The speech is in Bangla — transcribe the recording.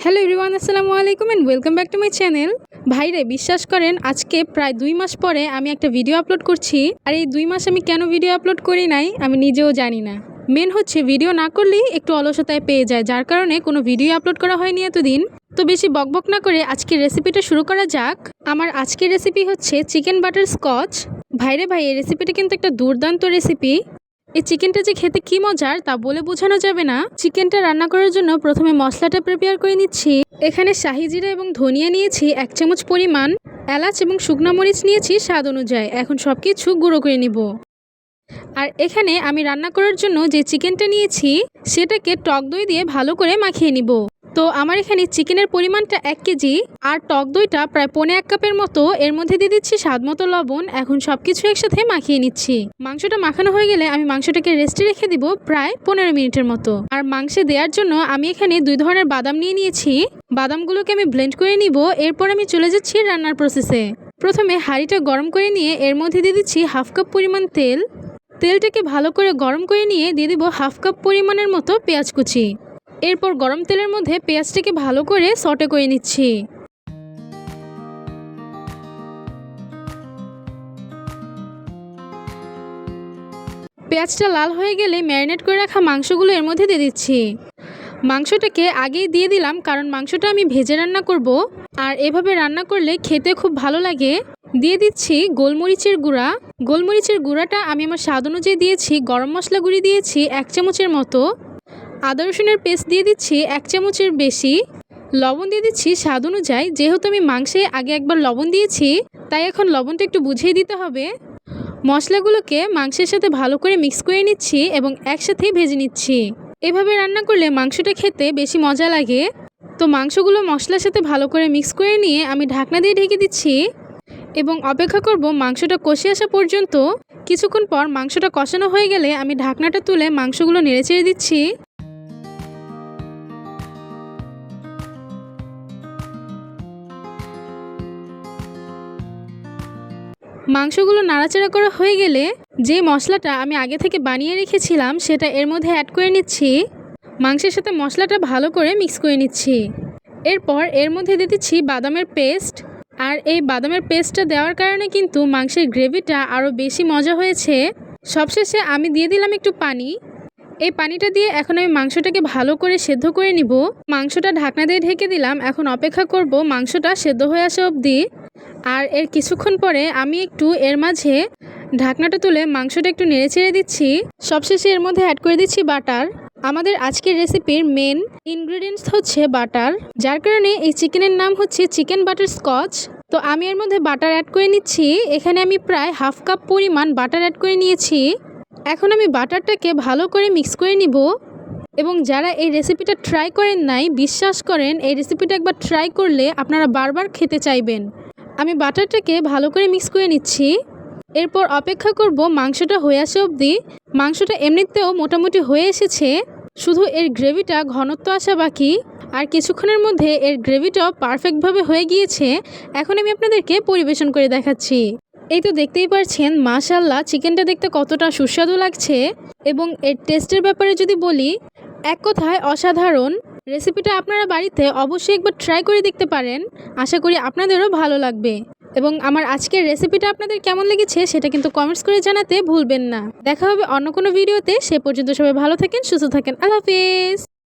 হ্যালো এভরিওয়ান, আসসালামু আলাইকুম and welcome back to my channel ভাইরে, বিশ্বাস করেন, আজকে প্রায় দুই মাস পরে আমি একটা ভিডিও আপলোড করছি। আর এই দুই মাস আমি কেন ভিডিও আপলোড করি নাই, আমি নিজেও জানি না। মেন হচ্ছে ভিডিও না করলেই একটু অলসতায় পেয়ে যায়। যার কারণে কোনো ভিডিও আপলোড করা হয়নি এতদিন। তো বেশি বকবক না করে আজকের রেসিপিটা শুরু করা যাক। আমার আজকের রেসিপি হচ্ছে চিকেন বাটার স্কচ ভাইরে ভাই, এই রেসিপিটা কিন্তু একটা দুর্দান্ত রেসিপি এই চিকেনটা যে খেতে কি মজার তা বলে বোঝানো যাবে না। চিকেনটা রান্না করার জন্য প্রথমে মশলাটা প্রিপেয়ার করে নিচ্ছি। এখানে শাহি জিরা এবং ধনিয়া নিয়েছি, এক চামচ পরিমাণ। এলাচ এবং শুকনো মরিচ নিয়েছি স্বাদ অনুযায়ী। এখন সব কিছু গুঁড়ো করে নিব। আর এখানে আমি রান্না করার জন্য যে চিকেনটা নিয়েছি, সেটাকে টক দই দিয়ে ভালো করে মাখিয়ে নিব। তো আমার এখানে চিকেনের পরিমাণটা এক কেজি আর টক দইটা প্রায় পনে এক কাপের মতো। এর মধ্যে দিয়ে দিচ্ছি স্বাদ মতো লবণ। এখন সব কিছু একসাথে মাখিয়ে নিচ্ছি। মাংসটা মাখানো হয়ে গেলে আমি মাংসটাকে রেস্টে রেখে দিব প্রায় পনেরো মিনিটের মতো। আর মাংসে দেওয়ার জন্য আমি এখানে দুই ধরনের বাদাম নিয়ে নিয়েছি। বাদামগুলোকে আমি ব্লেন্ড করে নিব। এরপর আমি চলে যাচ্ছি রান্নার প্রসেসে প্রথমে হাঁড়িটা গরম করে নিয়ে এর মধ্যে দিয়ে দিচ্ছি হাফ কাপ পরিমাণ তেল। তেলটাকে ভালো করে গরম করে নিয়ে দিয়ে দিব হাফ কাপ পরিমাণের মতো পেঁয়াজ কুচি। এরপর গরম তেলের মধ্যে পেঁয়াজটাকে ভালো করে সটে করে নিচ্ছি। পেঁয়াজটা লাল হয়ে গেলে ম্যারিনেট করে রাখা মাংসগুলো এর মধ্যে দিয়ে দিচ্ছি। মাংসটাকে আগেই দিয়ে দিলাম, কারণ মাংসটা আমি ভেজে রান্না করব। আর এভাবে রান্না করলে খেতে খুব ভালো লাগে। দিয়ে দিচ্ছি গোলমরিচের গুঁড়া। গোলমরিচের গুঁড়াটা আমি আমার স্বাদ অনুযায়ী দিয়েছি, গরম মশলা গুঁড়ি দিয়েছি এক চামচের মতো। আদা রসুনের পেস্ট দিয়ে দিচ্ছি এক চামচের বেশি। লবণ দিয়ে দিচ্ছি স্বাদ অনুযায়ী। যেহেতু আমি মাংসে আগে একবার লবণ দিয়েছি, তাই এখন লবণটা একটু বুঝিয়ে দিতে হবে। মশলাগুলোকে মাংসের সাথে ভালো করে মিক্স করে নিচ্ছি এবং একসাথেই ভেজে নিচ্ছি। এভাবে রান্না করলে মাংসটা খেতে বেশি মজা লাগে। তো মাংসগুলো মশলার সাথে ভালো করে মিক্স করে নিয়ে আমি ঢাকনা দিয়ে ঢেকে দিচ্ছি। এবং অপেক্ষা করব মাংসটা কষে আসা পর্যন্ত। কিছুক্ষণ পর মাংসটা কষানো হয়ে গেলে আমি ঢাকনাটা তুলে মাংসগুলো নেড়েচেড়ে দিচ্ছি। মাংসগুলো নাড়াচাড়া করা হয়ে গেলে যে মশলাটা আমি আগে থেকে বানিয়ে রেখেছিলাম, সেটা এর মধ্যে অ্যাড করে নিচ্ছি। মাংসের সাথে মশলাটা ভালো করে মিক্স করে নিচ্ছি। এরপর এর মধ্যে দিয়ে দিচ্ছি বাদামের পেস্ট আর এই বাদামের পেস্টটা দেওয়ার কারণে কিন্তু মাংসের গ্রেভিটা আরও বেশি মজা হয়েছে। সবশেষে আমি দিয়ে দিলাম একটু পানি। এই পানিটা দিয়ে এখন আমি মাংসটাকে ভালো করে সেদ্ধ করে নিব। মাংসটা ঢাকনা দিয়ে ঢেকে দিলাম। এখন অপেক্ষা করব মাংসটা সেদ্ধ হয়ে আসা অবধি। আর এর কিছুক্ষণ পরে আমি একটু এর মাঝে ঢাকনাটা তুলে মাংসটা একটু নেড়ে ছেড়ে দিচ্ছি। সবশেষে এর মধ্যে অ্যাড করে দিচ্ছি বাটার আমাদের আজকের রেসিপির মেন ইনগ্রিডিয়েন্টস হচ্ছে বাটার যার কারণে এই চিকেনের নাম হচ্ছে চিকেন বাটার স্কচ তো আমি এর মধ্যে বাটার অ্যাড করে নিচ্ছি। এখানে আমি প্রায় হাফ কাপ পরিমাণ বাটার অ্যাড করে নিয়েছি। এখন আমি বাটারটাকে ভালো করে মিক্স করে নিব। এবং যারা এই রেসিপিটা ট্রাই করেন নাই, বিশ্বাস করেন, এই রেসিপিটা একবার ট্রাই করলে আপনারা বারবার খেতে চাইবেন। আমি বাটারটাকে ভালো করে মিক্স করে নিচ্ছি। এরপর অপেক্ষা করব মাংসটা হয়ে আসে অবধি। মাংসটা এমনিতেও মোটামুটি হয়ে এসেছে। শুধু এর গ্রেভিটা ঘনত্ব আসা বাকি। আর কিছুক্ষণের মধ্যে এর গ্রেভিটাও পারফেক্টভাবে হয়ে গিয়েছে। এখন আমি আপনাদেরকে পরিবেশন করে দেখাচ্ছি। এই তো দেখতেই পারছেন মাশাল্লাহ চিকেনটা দেখতে কতটা সুস্বাদু লাগছে। এবং এর টেস্টের ব্যাপারে যদি বলি, এক কথায় অসাধারণ। রেসিপিটা আপনারা বাড়িতে অবশ্যই একবার ট্রাই করে দেখতে পারেন। আশা করি আপনাদেরও ভালো লাগবে। এবং আমার আজকের রেসিপিটা আপনাদের কেমন লেগেছে সেটা কিন্তু কমেন্টস করে জানাতে ভুলবেন না। দেখা হবে অন্য কোনো ভিডিওতে সে পর্যন্ত সবাই ভালো থাকেন, সুস্থ থাকেন। আল্লাহ হাফিজ!